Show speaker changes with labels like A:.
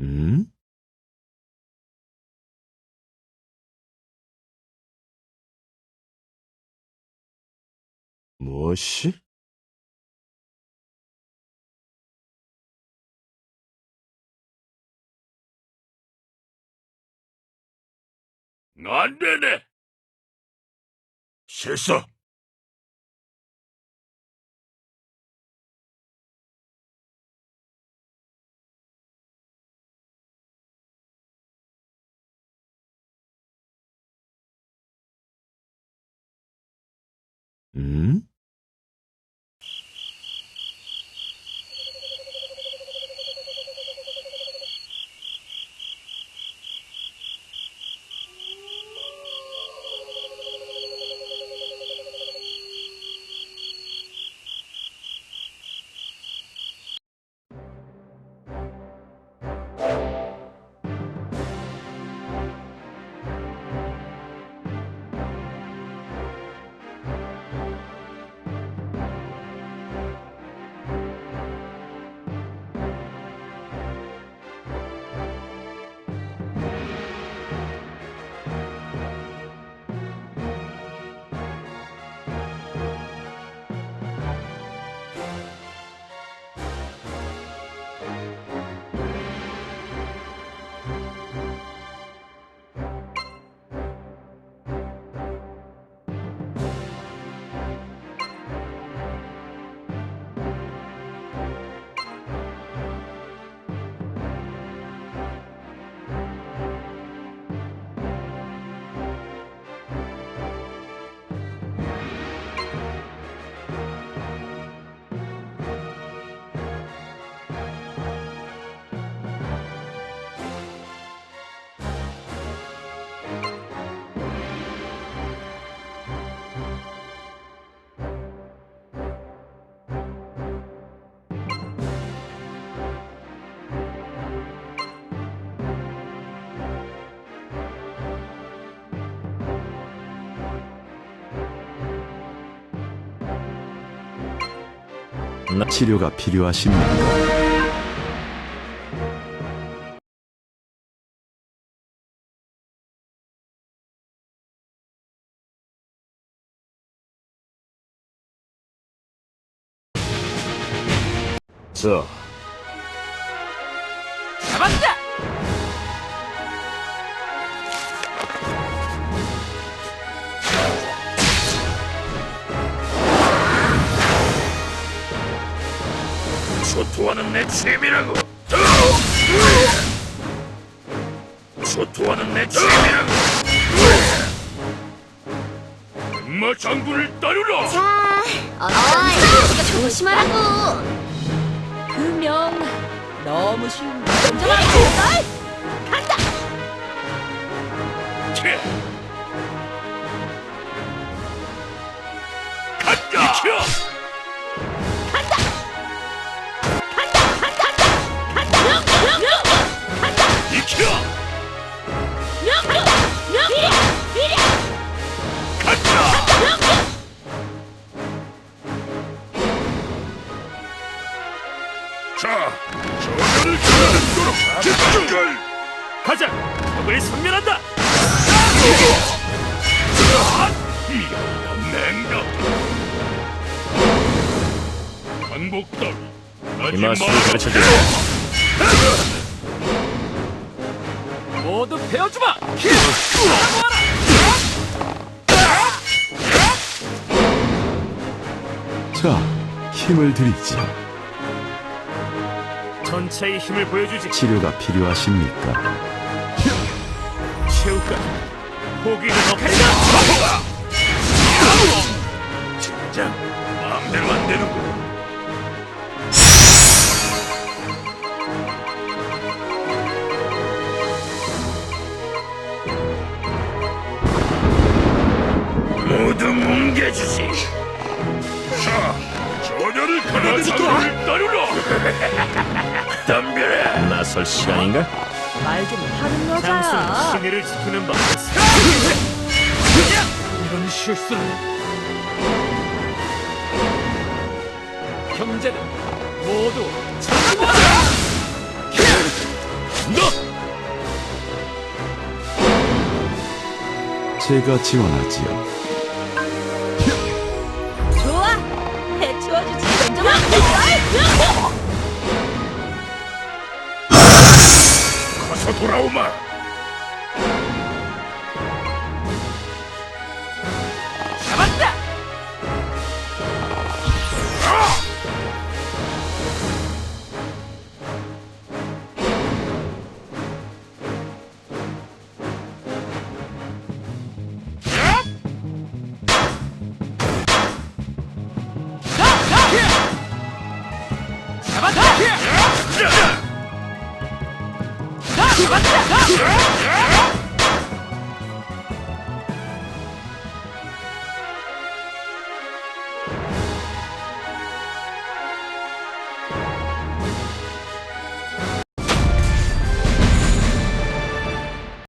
A: 음? 무엇이?
B: 안 되네. 실수.
A: 음? 치료가 필요하십니까? 자,
B: 초토화는 내 취미라고. 초토화는 내 취미라고. 엄마 장군을 따르라.
C: 자, 어이, 조심하라고.
D: 그명 너무 쉬운
C: 좀 알겠어? 간다.
B: 切! 간다! 익혀! 자, 저들을 가라앉도록 집중을!
D: 가자! 적을 섬멸한다!
B: 미안한 냉각! 반복 따위 하지
A: 이마술을
B: 마라.
A: 가르쳐주마.
D: 모두 베어주마!
A: 자, 힘을 드리지.
D: 전체의 힘을 보여주지!
A: 치료가 필요하십니까?
D: 최후까지 포기는 없다!
B: 진짜 마음대로 안 되는군. 모두 뭉개주지. 자, 저녀를 가라앉도록 따르라. 덤벼라.
A: 나설 시간인가?
D: 말 좀 하는 여자야! 신의를 지키는 법! 이런 실수를! 형제는 모두
C: 제가 지원하지요.
B: 해치워주지. 먼
E: だ